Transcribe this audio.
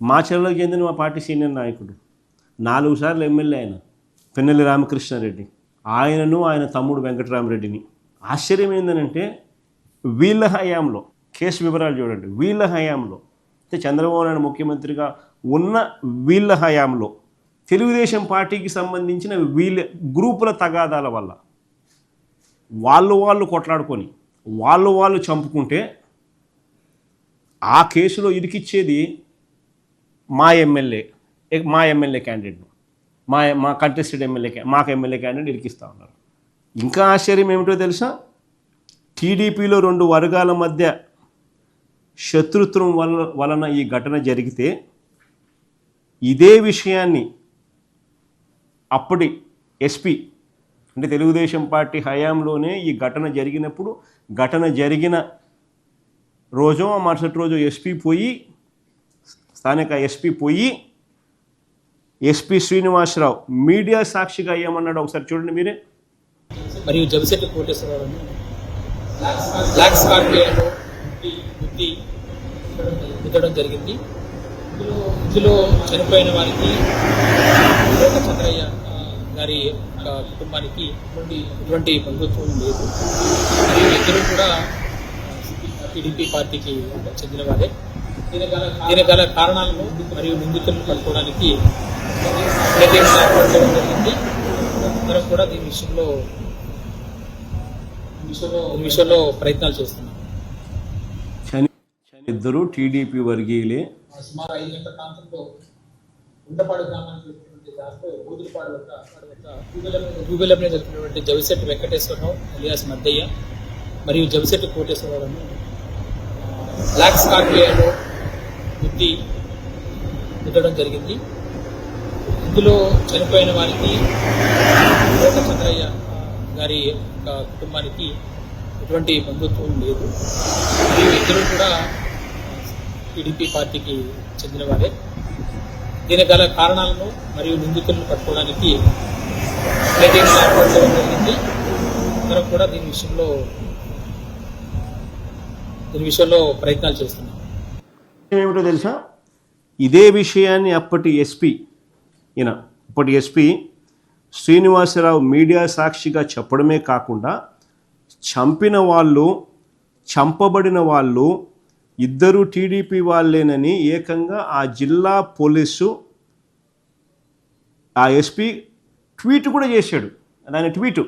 మా చెరలోకి చెందిన మా పార్టీ సీనియర్ నాయకుడు. నాలుగు సార్లు ఎమ్మెల్యే ఆయన. పెన్నెల్లి రామకృష్ణారెడ్డి. ఆయనను ఆయన తమ్ముడు వెంకటరామరెడ్డిని. ఆశ్చర్యం ఏంటంటే వీళ్ళ హయాంలో కేసు వివరాలు చూడండి. వీళ్ళ హయాంలో అంటే చంద్రబాబు నాయుడు ముఖ్యమంత్రిగా ఉన్న వీళ్ళ హయాంలో తెలుగుదేశం పార్టీకి సంబంధించిన వీళ్ళ గ్రూపుల తగాదాల వల్ల వాళ్ళు వాళ్ళు కొట్లాడుకొని వాళ్ళు వాళ్ళు చంపుకుంటే ఆ కేసులో ఇరికిచ్చేది మా ఎమ్మెల్యే మా ఎమ్మెల్యే క్యాండిడేట్ను మా మా కంటెస్టెడ్ ఎమ్మెల్యే మాకు ఎమ్మెల్యే క్యాండిడేట్ ఇరికిస్తూ ఉన్నారు. ఇంకా ఆశ్చర్యం ఏమిటో తెలుసా? టీడీపీలో రెండు వర్గాల మధ్య శత్రుత్వం వల్ల వలన ఈ ఘటన జరిగితే ఇదే విషయాన్ని అప్పటి ఎస్పీ అంటే తెలుగుదేశం పార్టీ హయాంలోనే ఈ ఘటన జరిగినప్పుడు ఘటన జరిగిన రోజు ఆ మరుసటి రోజు ఎస్పీ పోయి స్థానిక ఎస్పీ పోయి ఎస్పీ శ్రీనివాసరావు మీడియా సాక్షిగా ఏమన్నాడు ఒకసారి చూడండి మీరే. మరియు జబిశెట్టి కోటేశ్వరరావును బ్లాక్ స్కార్పియోలో జరిగింది. ఇందులో ఇందులో చనిపోయిన వారికి చంద్రయ్య గారి కుటుంబానికి ఎటువంటి ఎటువంటి బంధుత్వం లేదు. మరియు ఇద్దరు కూడా టీడీపీ పార్టీకి చెందిన వారే. దీనికి గల కారణాలను మరియు నిందితులను పట్టుకోవడానికి జరిగింది. అందరం కూడా దీని విషయంలో విషయంలో ప్రయత్నాలు చేస్తున్నాం. ఇద్దరు టీడీపీ వర్గీయులే. సుమారు ఐదు గంటల ప్రాంతంలో ఉండపాడు గ్రామానికి దాంట్లో వద్ద మీద వెళ్తున్నటువంటి జవిశెట్టి వెంకటేశ్వరరావు అలియాస్ మద్దయ్య మరియు జవిశెట్టి కోటేశ్వరరావును ఆ, బ్లాక్ స్కార్పియోలో బుద్ధి పెట్టడం జరిగింది. ఇందులో చనిపోయిన వారికి చంద్రయ్య గారి కుటుంబానికి ఎటువంటి బంధుత్వం లేదు. మరియు ఇద్దరు కూడా టీడీపీ పార్టీకి చెందినవారే దీని గల కారణాలను మరియు నిందితులను పట్టుకోవడానికి ప్రత్యేక జరిగింది. మనం కూడా దీని విషయంలో దీని విషయంలో ప్రయత్నాలు చేస్తున్నాం. ఏమిటో తెలుసా? ఇదే విషయాన్ని అప్పటి ఎస్పీ ఈయన అప్పటి ఎస్పీ శ్రీనివాసరావు మీడియా సాక్షిగా చెప్పడమే కాకుండా చంపిన వాళ్ళు చంపబడిన వాళ్ళు ఇద్దరు టీడీపీ వాళ్ళేనని ఏకంగా ఆ జిల్లా పోలీసు ఆ ఎస్పీ ట్వీట్ కూడా చేశాడు. దాని ట్వీటు.